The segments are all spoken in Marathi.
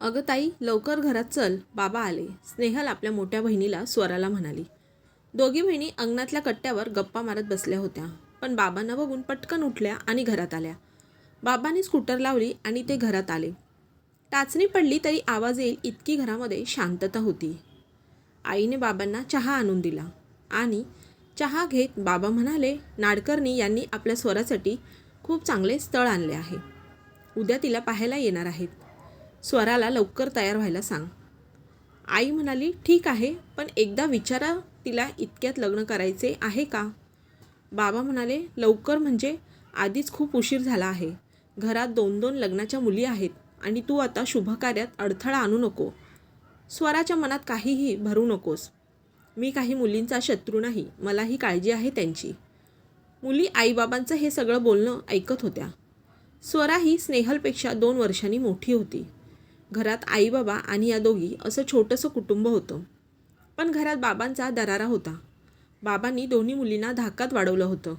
अगं ताई लवकर घरात चल. बाबा आले. स्नेहल आपल्या मोठ्या बहिणीला स्वराला म्हणाली. दोघी बहिणी अंगणातल्या कट्ट्यावर गप्पा मारत बसल्या होत्या. पण बाबांना बघून पटकन उठल्या आणि घरात आल्या. बाबांनी स्कूटर लावली आणि ते घरात आले. टाचणी पडली तरी आवाज येईल इतकी घरामध्ये शांतता होती. आईने बाबांना चहा आणून दिला आणि चहा घेत बाबा म्हणाले नाडकर्णी यांनी आपल्या स्वरासाठी खूप चांगले स्थळ आणले आहे. उद्या तिला पाहायला येणार आहेत. स्वराला लवकर तयार व्हायला सांग. आई म्हणाली ठीक आहे पण एकदा विचारा तिला इतक्यात लग्न करायचे आहे का? बाबा म्हणाले लवकर म्हणजे आधीच खूप उशीर झाला आहे. घरात दोन दोन लग्नाच्या मुली आहेत आणि तू आता शुभकार्यात अडथळा आणू नको. स्वराच्या मनात काहीही भरू नकोस. मी काही मुलींचा शत्रू नाही. मलाही काळजी आहे त्यांची. मुली आईबाबांचं हे सगळं बोलणं ऐकत होत्या. स्वरा ही स्नेहलपेक्षा दोन वर्षांनी मोठी होती. घरात आई बाबा आणि या दोघी असं छोटंसं कुटुंब होतं. पण घरात बाबांचा दरारा होता. बाबांनी दोन्ही मुलींना धाकात वाढवलं होतं.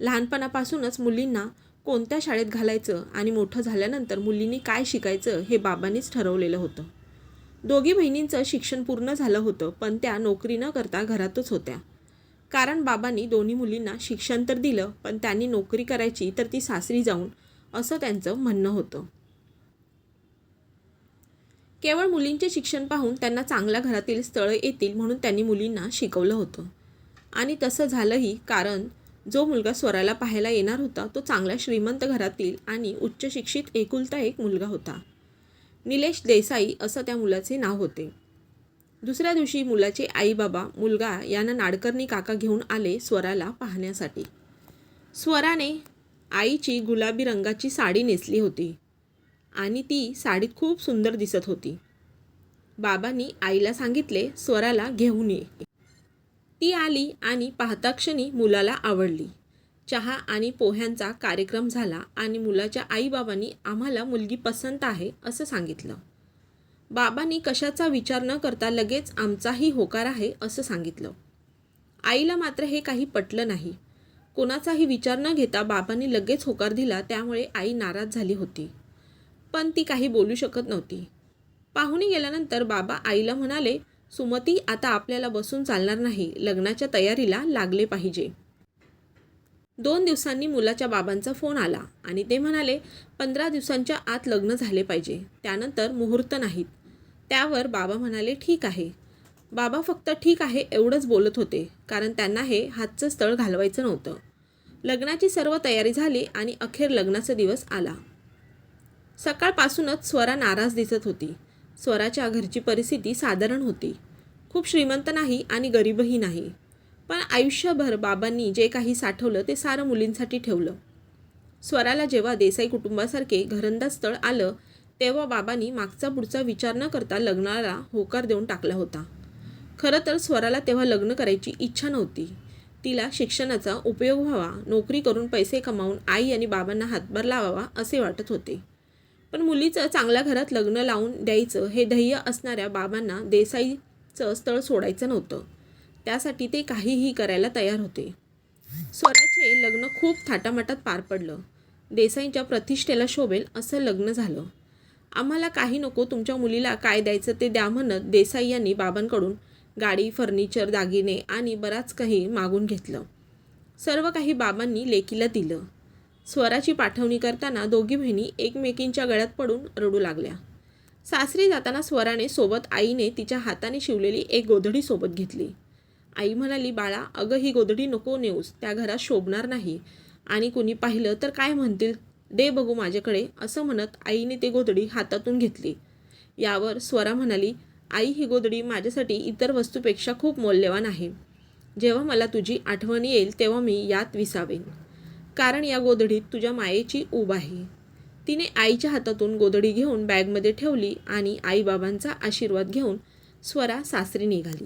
लहानपणापासूनच मुलींना कोणत्या शाळेत घालायचं आणि मोठं झाल्यानंतर मुलींनी काय शिकायचं हे बाबांनीच ठरवलेलं होतं. दोघी बहिणींचं शिक्षण पूर्ण झालं होतं पण त्या नोकरी न करता घरातच होत्या. कारण बाबांनी दोन्ही मुलींना शिक्षण तर दिलं पण त्यांनी नोकरी करायची तर ती सासरी जाऊन असं त्यांचं म्हणणं होतं. केवळ मुलींचे शिक्षण पाहून त्यांना चांगल्या घरातील स्थळं येतील म्हणून त्यांनी मुलींना शिकवलं होतं. आणि तसं झालंही कारण जो मुलगा स्वराला पाहायला येणार होता तो चांगल्या श्रीमंत घरातील आणि उच्च शिक्षित एकुलता एक मुलगा होता. निलेश देसाई असं त्या मुलाचे नाव होते. दुसऱ्या दिवशी मुलाचे आई बाबा मुलगा यांना नाडकर्णी काका घेऊन आले स्वराला पाहण्यासाठी. स्वराने आईची गुलाबी रंगाची साडी नेसली होती. आणि ती साडीत खूप सुंदर दिसत होती. बाबांनी आईला सांगितले स्वराला घेऊन ये. ती आली आणि पाहताक्षणी मुलाला आवडली. चहा आणि पोह्यांचा कार्यक्रम झाला आणि मुलाच्या आईबाबांनी आम्हाला मुलगी पसंत आहे असं सांगितलं. बाबांनी कशाचा विचार न करता लगेच आमचाही होकार आहे असं सांगितलं. आईला मात्र हे काही पटलं नाही. कोणाचाही विचार न घेता बाबांनी लगेच होकार दिला त्यामुळे आई नाराज झाली होती. पण ती काही बोलू शकत नव्हती. पाहुणे गेल्यानंतर बाबा आईला म्हणाले सुमती आता आपल्याला बसून चालणार नाही. लग्नाच्या तयारीला लागले पाहिजे. दोन दिवसांनी मुलाच्या बाबांचा फोन आला आणि ते म्हणाले पंधरा दिवसांच्या आत लग्न झाले पाहिजे. त्यानंतर मुहूर्त नाहीत. त्यावर बाबा म्हणाले ठीक आहे. बाबा फक्त ठीक आहे एवढंच बोलत होते कारण त्यांना हे हातचं स्थळ घालवायचं नव्हतं. लग्नाची सर्व तयारी झाली आणि अखेर लग्नाचा दिवस आला. सकाळपासूनच स्वरा नाराज दिसत होती. स्वराच्या घरची परिस्थिती साधारण होती. खूप श्रीमंत नाही आणि गरीबही नाही. पण आयुष्यभर बाबांनी जे काही साठवलं ते सारं मुलींसाठी ठेवलं. स्वराला जेव्हा देसाई कुटुंबासारखे घरंदा स्थळ आलं तेव्हा बाबांनी मागचा पुढचा विचार न करता लग्नाला होकार देऊन टाकला होता. खरं तर स्वराला तेव्हा लग्न करायची इच्छा नव्हती. तिला शिक्षणाचा उपयोग व्हावा नोकरी करून पैसे कमावून आई आणि बाबांना हातभार लावावा असे वाटत होते. पण मुलीचं चांगल्या घरात लग्न लावून द्यायचं हे ध्येय असणाऱ्या बाबांना देसाईचं स्थळ सोडायचं नव्हतं. त्यासाठी ते काहीही करायला तयार होते. स्वराचे लग्न खूप थाटामाटात पार पडलं. देसाईंच्या प्रतिष्ठेला शोभेल असं लग्न झालं. आम्हाला काही नको तुमच्या मुलीला काय द्यायचं ते द्या म्हणत देसाई यांनी बाबांकडून गाडी फर्निचर दागिने आणि बराच काही मागून घेतलं. सर्व काही बाबांनी लेकीला दिलं. स्वराची पाठवणी करताना दोघी बहिणी एकमेकींच्या गळ्यात पडून रडू लागल्या. सासरी जाताना स्वराने सोबत आईने तिच्या हाताने शिवलेली एक गोधडी सोबत घेतली. आई म्हणाली बाळा अगं ही गोधडी नको नेऊस त्या घरात शोभणार नाही. आणि कुणी पाहिलं तर काय म्हणतील? दे बघू माझ्याकडे असं म्हणत आईने ती गोधडी हातातून घेतली. यावर स्वरा म्हणाली आई ही गोधडी माझ्यासाठी इतर वस्तूपेक्षा खूप मौल्यवान आहे. जेव्हा मला तुझी आठवण येईल तेव्हा मी यात विसावेन. कारण या गोधडीत तुझ्या मायेची ऊब आहे. तिने आईच्या हातातून गोधडी घेऊन बॅगमध्ये ठेवली आणि आईबाबांचा आशीर्वाद घेऊन स्वरा सासरी निघाली.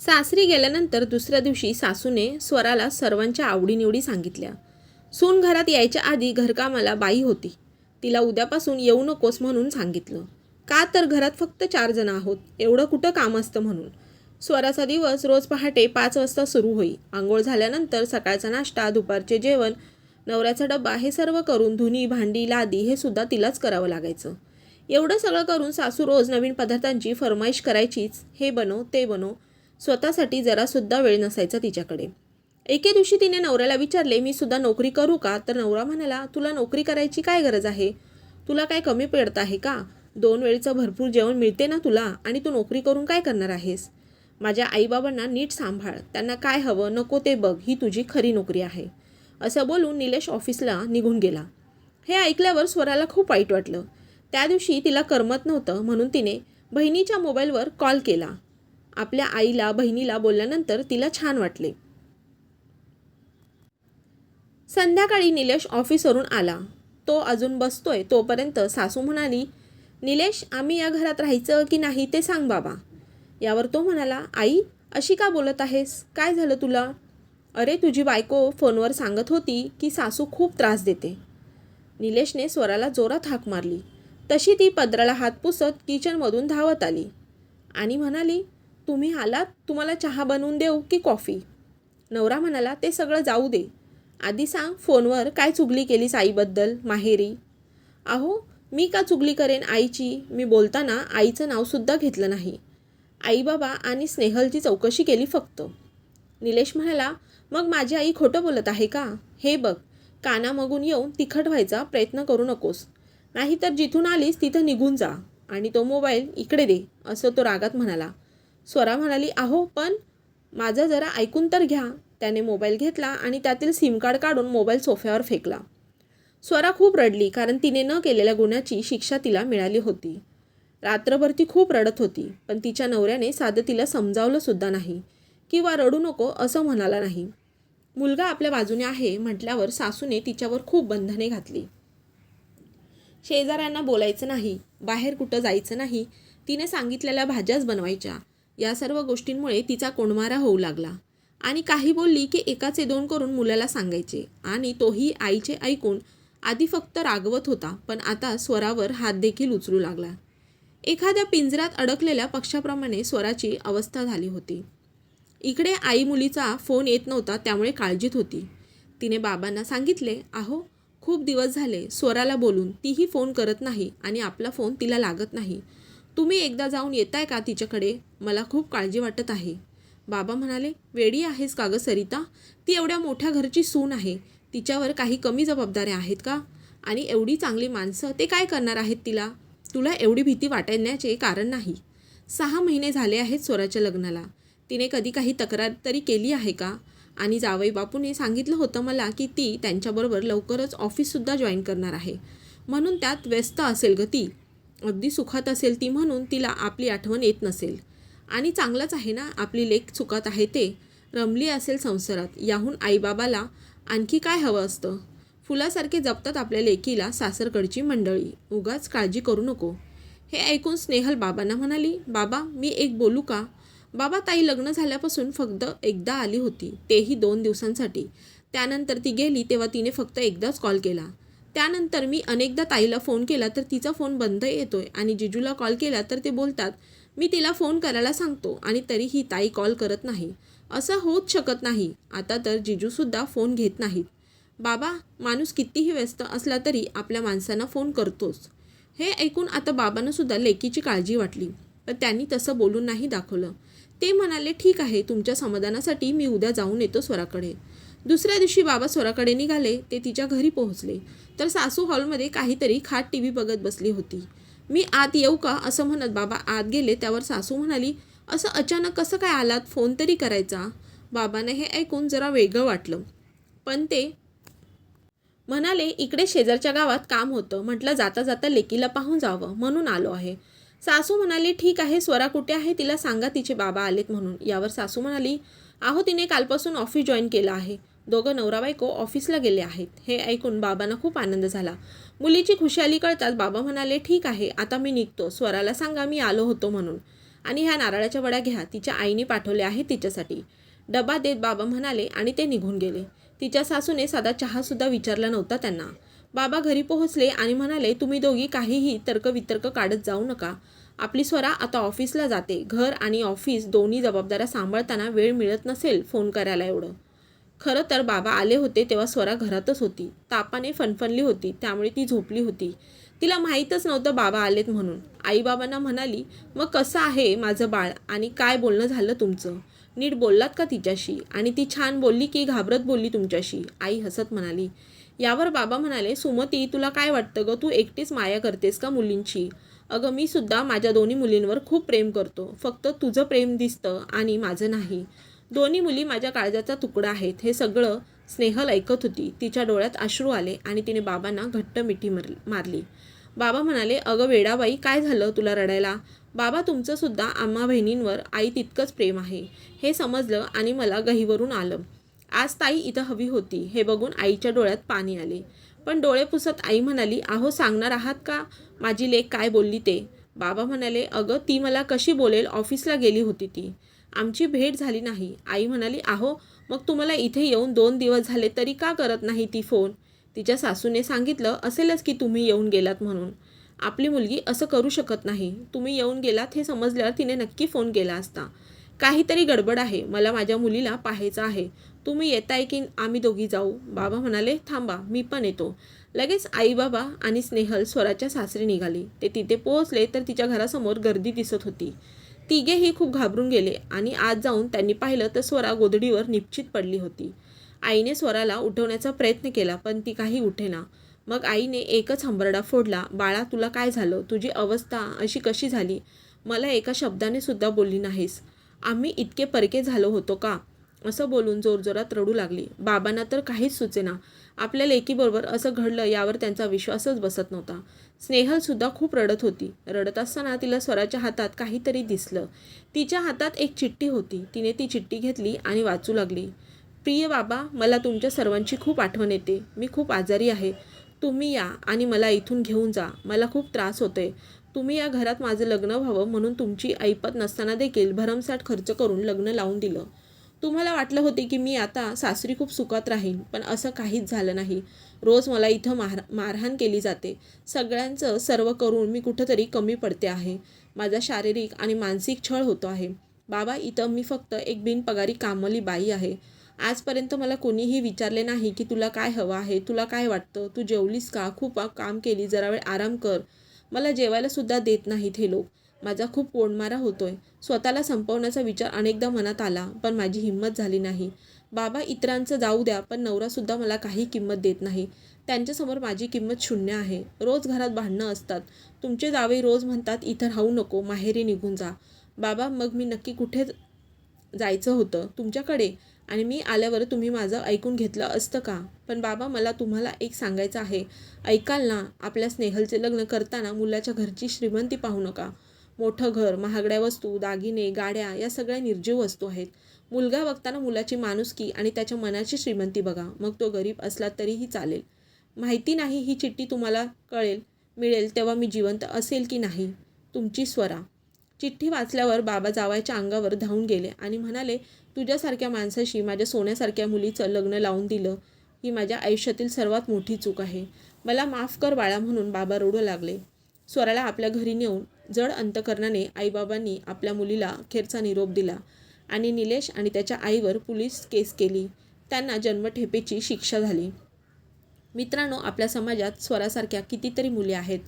सासरी गेल्यानंतर दुसऱ्या दिवशी सासूने स्वराला सर्वांच्या आवडीनिवडी सांगितल्या. सून घरात यायच्या आधी घरकामाला बाई होती. तिला उद्यापासून येऊ नकोस म्हणून सांगितलं. का तर घरात फक्त चार जण आहोत. एवढं कुठं काम असतं म्हणून. स्वराचा दिवस रोज पहाटे पाच वाजता सुरू होई. आंघोळ झाल्यानंतर सकाळचा नाश्ता दुपारचे जेवण नवऱ्याचा डब्बा हे सर्व करून धुनी भांडी लादी हे सुद्धा तिलाच करावं लागायचं. एवढं सगळं करून सासू रोज नवीन पदार्थांची फरमाईश करायचीच. हे बनव ते बनव. स्वतःसाठी जरासुद्धा वेळ नसायचा तिच्याकडे. एके दिवशी तिने नवऱ्याला विचारले मी सुद्धा नोकरी करू का? तर नवरा म्हणाला तुला नोकरी करायची काय गरज आहे? तुला काय कमी पडत आहे का? दोन वेळचं भरपूर जेवण मिळते ना तुला? आणि तू नोकरी करून काय करणार आहेस? माझ्या आईबाबांना नीट सांभाळ त्यांना काय हवं नको ते बघ ही तुझी खरी नोकरी आहे. असं बोलून निलेश ऑफिसला निघून गेला. हे ऐकल्यावर स्वराला खूप वाईट वाटलं. त्या दिवशी तिला करमत नव्हतं म्हणून तिने बहिणीच्या मोबाईलवर कॉल केला. आपल्या आईला बहिणीला बोलल्यानंतर तिला छान वाटले. संध्याकाळी निलेश ऑफिसवरून आला. तो अजून बसतोय तोपर्यंत सासू म्हणाली निलेश आम्ही या घरात राहायचं की नाही ते सांग बाबा. यावर तो म्हणाला आई अशी का बोलत आहेस? काय झालं तुला? अरे तुझी बायको फोनवर सांगत होती की सासू खूप त्रास देते. निलेशने स्वराला जोरात हाक मारली. तशी ती पदराला हात पुसत किचनमधून धावत आली आणि म्हणाली तुम्ही आलात? तुम्हाला चहा बनवून देऊ की कॉफी? नवरा म्हणाला ते सगळं जाऊ दे. आधी सांग फोनवर काय चुगली केलीस आईबद्दल माहेरी? अहो मी का चुगली करेन आईची? मी बोलताना आईचं नावसुद्धा घेतलं नाही. आई बाबा आणि स्नेहलची चौकशी केली फक्त. निलेश म्हणाला मग माझी आई खोटं बोलत आहे का? हे बघ कानामगून येऊन तिखट व्हायचा प्रयत्न करू नकोस. नाहीतर जिथून आलीस तिथं निघून जा आणि तो मोबाईल इकडे दे असं तो रागात म्हणाला. स्वरा म्हणाली अहो पण माझं जरा ऐकून तर घ्या. त्याने मोबाईल घेतला आणि त्यातील सिम कार्ड काढून मोबाईल सोफ्यावर फेकला. स्वरा खूप रडली कारण तिने न केलेल्या गुन्ह्याची शिक्षा तिला मिळाली होती. रात्रभर ती खूप रडत होती पण तिच्या नवऱ्याने साधं तिला समजावलं सुद्धा नाही. किंवा रडू नको असं म्हणाला नाही. मुलगा आपल्या बाजूने आहे म्हटल्यावर सासूने तिच्यावर खूप बंधने घातली. शेजाऱ्यांना बोलायचं नाही बाहेर कुठं जायचं नाही तिने सांगितलेल्या भाज्याच बनवायच्या. या सर्व गोष्टींमुळे तिचा कोंडमारा होऊ लागला. आणि काही बोलली की एकाचे दोन करून मुलाला सांगायचे. आणि तोही आईचे ऐकून आधी फक्त रागवत होता पण आता स्वरावर हात देखील उचलू लागला. एखाद्या पिंजऱ्यात अडकलेल्या पक्षाप्रमाणे स्वराची अवस्था झाली होती. इकडे आई मुलीचा फोन येत नव्हता त्यामुळे काळजीत होती. तिने बाबांना सांगितले अहो खूप दिवस झाले स्वराला बोलून तीही फोन करत नाही आणि आपला फोन तिला लागत नाही. तुम्ही एकदा जाऊन येताय का तिच्याकडे? मला खूप काळजी वाटत आहे. बाबा म्हणाले वेडी आहेस का गं सरिता? ती एवढ्या मोठ्या घरची सून आहे. तिच्यावर काही कमी जबाबदाऱ्या आहेत का? आणि एवढी चांगली माणसं ते काय करणार आहेत तिला? तुला एवढी भीती वाटण्याचे कारण नाही. सहा महिने झाले आहेत स्वराच्या लग्नाला. तिने कधी काही तक्रार तरी केली आहे का? आणि जावई बापूने सांगितलं होतं मला की ती त्यांच्याबरोबर लवकरच ऑफिससुद्धा जॉईन करणार आहे. म्हणून त्यात व्यस्त असेल ग ती. अगदी सुखात असेल ती म्हणून तिला आपली आठवण येत नसेल. आणि चांगलंच आहे ना आपली लेख चुकात आहे ते. रमली असेल संसारात. याहून आईबाबाला आणखी काय हवं असतं? फुलासारखे जपतात आपल्या लेकीला सासरकडची मंडळी. उगाच काळजी करू नको. हे ऐकून स्नेहल बाबांना म्हणाली बाबा मी एक बोलू का? बाबा ताई लग्न झाल्यापासून फक्त एकदा आली होती तेही दोन दिवसांसाठी. त्यानंतर ती गेली तेव्हा तिने फक्त एकदाच कॉल केला. त्यानंतर मी अनेकदा ताईला फोन केला तर तिचा फोन बंद येतोय आणि जिजूला कॉल केला तर ते बोलतात मी तिला फोन करायला सांगतो आणि तरीही ताई कॉल करत नाही. असं होत शकत नाही. आता तर जिजूसुद्धा फोन घेत नाहीत. बाबा माणूस कितीही व्यस्त असला तरी आपल्या माणसांना फोन करतोच. हे ऐकून आता बाबांनासुद्धा लेकीची काळजी वाटली. पण त्यांनी तसं बोलून नाही दाखवलं. ते म्हणाले ठीक आहे तुमच्या समाधानासाठी मी उद्या जाऊन येतो स्वराकडे. दुसऱ्या दिवशी बाबा स्वराकडे निघाले ते तिच्या घरी पोहोचले. तर सासू हॉलमध्ये काहीतरी खाट टी व्ही बघत बसली होती. मी आत येऊ का? असं म्हणत बाबा आत गेले. त्यावर सासू म्हणाली असं अचानक कसं काय आलात? फोन तरी करायचा. बाबाने हे ऐकून जरा वेगळं वाटलं. पण ते म्हणाले इकडे शेजारच्या गावात काम होतं. म्हटलं जाता जाता लेकीला पाहून जावं. म्हणून आलो आहे. सासू म्हणाली ठीक आहे स्वरा कुठे आहे? तिला सांगा तिचे बाबा आलेत म्हणून. यावर सासू म्हणाली अहो तिने कालपासून ऑफिस जॉईन केलं आहे. दोघं नवरा बायको ऑफिसला गेले आहेत. हे ऐकून बाबांना खूप आनंद झाला. मुलीची खुशाली कळताच बाबा म्हणाले ठीक आहे आता मी निघतो. स्वराला सांगा मी आलो होतो म्हणून. आणि ह्या नारळाच्या वड्या घ्या. तिच्या आईने पाठवल्या आहेत तिच्यासाठी. डबा देत बाबा म्हणाले आणि ते निघून गेले. तिच्या सासूने साधा चहासुद्धा विचारला नव्हता त्यांना. बाबा घरी पोहोचले आणि म्हणाले तुम्ही दोघी काहीही तर्कवितर्क काढत जाऊ नका. आपली स्वरा आता ऑफिसला जाते. घर आणि ऑफिस दोन्ही जबाबदाऱ्या सांभाळताना वेळ मिळत नसेल फोन करायला एवढं. खरं तर बाबा आले होते तेव्हा स्वरा घरातच होती. तापाने फनफनली होती. त्यामुळे ती झोपली होती. तिला माहीतच नव्हतं बाबा आलेत म्हणून. आईबाबांना म्हणाली मग कसं आहे माझं बाळ? आणि काय बोलणं झालं तुमचं? नीट बोललात का तिच्याशी? आणि ती छान बोलली की घाबरत बोलली तुमच्याशी? आई हसत म्हणाली. यावर बाबा म्हणाले सुमती तुला काय वाटतं ग? तू एकटीच माया करतेस का मुलींची? अगं मी सुद्धा माझ्या दोन्ही मुलींवर खूप प्रेम करतो. फक्त तुझं प्रेम दिसतं आणि माझं नाही. दोन्ही मुली माझ्या काळजाचा तुकडा आहेत. हे सगळं स्नेहल ऐकत होती. तिच्या डोळ्यात अश्रू आले आणि तिने बाबांना घट्ट मिठी मार मारली. बाबा म्हणाले अगं वेडाबाई काय झालं तुला रडायला? बाबा तुमचंसुद्धा आम्हा बहिणींवर आई तितकंच प्रेम आहे. हे समजलं आणि मला गहीवरून आलं. आज ताई इथं हवी होती. हे बघून आईच्या डोळ्यात पाणी आले. पण डोळे पुसत आई म्हणाली आहो सांगणार आहात का? माझी लेक काय बोलली ते? बाबा म्हणाले अगं ती मला कशी बोलेल? ऑफिसला गेली होती ती. आमची भेट झाली नाही. आई म्हणाली आहो मग तुम्हाला इथे येऊन दोन दिवस झाले तरी का करत नाही ती फोन? तिच्या सासूने सांगितलं असेलच की तुम्ही येऊन गेलात म्हणून. आपली मुलगी असं करू शकत नाही. तुम्ही येऊन गेलात हे समजल्यावर तिने नक्की फोन केला असता. काहीतरी गडबड आहे. मला माझ्या मुलीला पाहायचं आहे. तुम्ही येताय की आम्ही दोघी जाऊ? बाबा म्हणाले थांबा मी पण येतो. लगेच आई बाबा आणि स्नेहल स्वराच्या सासरी निघाली. ते तिथे पोहोचले तर तिच्या घरासमोर गर्दी दिसत होती. तिघेही खूप घाबरून गेले आणि आज जाऊन त्यांनी पाहिलं तर स्वरा गोधडीवर निश्चित पडली होती. आईने स्वराला उठवण्याचा प्रयत्न केला पण ती काही उठेना. मग आईने एकच हंबरडा फोडला बाळा तुला काय झालं? तुझी अवस्था अशी कशी झाली? मला एका शब्दाने सुद्धा बोलली नाहीस. आम्ही इतके परके झालो होतो का? असं बोलून जोरजोरात रडू लागली. बाबांना तर काहीच सुचेना. आपल्या लेकीबरोबर असं घडलं यावर त्यांचा विश्वासच बसत नव्हता. स्नेहलसुद्धा खूप रडत होती. रडत असताना तिला स्वराच्या हातात काहीतरी दिसलं. तिच्या हातात एक चिठ्ठी होती. तिने ती चिठ्ठी घेतली आणि वाचू लागली. प्रिय बाबा मला तुमच्या सर्वांची खूप आठवण येते. मी खूप आजारी आहे. तुम्ही या आणि मला इथून घेऊन जा. मला खूप त्रास होतोय. तुम्ही या घरात माझं लग्न व्हावं म्हणून तुमची ऐपत नसताना देखील भरमसाठ खर्च करून लग्न लावून दिलं. तुम्हाला वाटलं होते की मी आता सासरी खूप सुखात राहीन पण असं काहीच झालं नाही. रोज मला इथं मार मारहाण केली जाते. सगळ्यांचं सर्व करून मी कुठंतरी कमी पडते आहे. माझा शारीरिक आणि मानसिक छळ होतो आहे. बाबा इथं मी फक्त एक बिनपगारी कामली बाई आहे. आजपर्यंत मला कोणीही विचारले नाही की तुला काय हवं आहे तुला काय वाटतं तू जेवलीस का? खूप काम केली जरा वेळ आराम कर. मला जेवायलासुद्धा देत नाहीत हे लोक. माझा खूप पोणमारा होतोय. स्वतःला संपवण्याचा विचार अनेकदा मनात आला पण माझी हिंमत झाली नाही. बाबा इतरांचं जाऊ द्या पण नवरासुद्धा मला काही किंमत देत नाही. त्यांच्यासमोर माझी किंमत शून्य आहे. रोज घरात भांडणं असतात. तुमचे जावे रोज म्हणतात इथं राहू नको माहेरी निघून जा. बाबा मग मी नक्की कुठे जायचं होतं? तुमच्याकडे? आणि मी आल्यावर तुम्ही माझं ऐकून घेतलं असतं का? पण बाबा मला तुम्हाला एक सांगायचं आहे. ऐकाल ना आपल्या स्नेहलचे लग्न करताना मुलाच्या घरची श्रीमंती पाहू नका. मोठं घर महागड्या वस्तू दागिने गाड्या या सगळ्या निर्जीव वस्तू आहेत. मुलगा बघताना मुलाची माणुसकी आणि त्याच्या मनाची श्रीमंती बघा. मग तो गरीब असला तरीही चालेल. माहिती नाही ही चिठ्ठी तुम्हाला कळेल मिळेल तेव्हा मी जिवंत असेल की नाही. तुमची स्वरा. चिठ्ठी वाचल्यावर बाबा जावायच्या अंगावर धावून गेले आणि म्हणाले तुझ्यासारख्या माणसाशी माझ्या सोन्यासारख्या मुलीचं लग्न लावून दिलं ही माझ्या आयुष्यातील सर्वात मोठी चूक आहे. मला माफ कर बाळा म्हणून बाबा रडू लागले. स्वराला आपल्या घरी नेऊन जड अंतकरणाने आईबाबांनी आपल्या मुलीला अखेरचा निरोप दिला आणि निलेश आणि त्याच्या आईवर पोलीस केस केली. त्यांना जन्मठेपेची शिक्षा झाली. मित्रांनो आपल्या समाजात स्वरासारख्या कितीतरी मुली आहेत.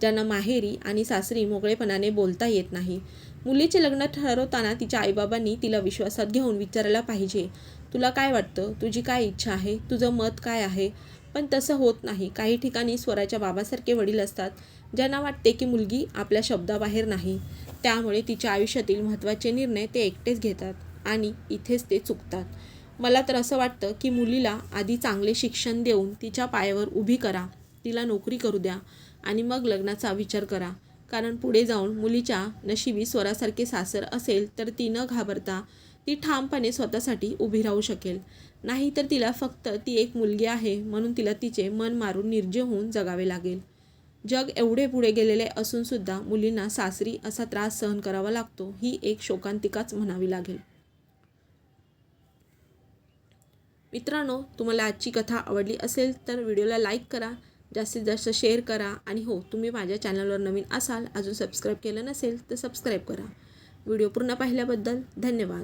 ज्यांना माहेरी आणि सासरी मोकळेपणाने बोलता येत नाही. मुलीचे लग्न ठरवताना तिच्या आईबाबांनी तिला विश्वासात घेऊन विचारायला पाहिजे. तुला काय वाटतं? तुझी काय इच्छा आहे? तुझं मत काय आहे? पण तसं होत नाही. काही ठिकाणी स्वराच्या बाबासारखे वडील असतात ज्यांना वाटते की मुलगी आपल्या शब्दाबाहेर नाही. त्यामुळे तिच्या आयुष्यातील महत्त्वाचे निर्णय ते एकटेच घेतात आणि इथेच ते चुकतात. मला तर असं वाटतं की मुलीला आधी चांगले शिक्षण देऊन तिच्या पायावर उभी करा. तिला नोकरी करू द्या. आणि मग लग्नाचा विचार करा. कारण पुढे जाऊन मुलीच्या नशिबी स्वरासारखे सासर असेल तर ती न घाबरता ती ठामपणे स्वतःसाठी उभी राहू शकेल. नाही तर तिला फक्त ती एक मुलगी आहे म्हणून तिला तिचे मन मारून निर्जीव होऊन जगावे लागेल. जग एवढे पुढे गेलेले असूनसुद्धा मुलींना सासरी असा त्रास सहन करावा लागतो ही एक शोकांतिकाच म्हणावी लागेल. मित्रांनो तुम्हाला आजची कथा आवडली असेल तर व्हिडिओला लाईक करा जास्तीत जास्त शेअर करा आणि हो तुम्ही माझ्या चॅनलवर नवीन असाल अजून सबस्क्राईब केलं नसेल तर सबस्क्राईब करा. व्हिडिओ पूर्ण पाहिल्याबद्दल धन्यवाद.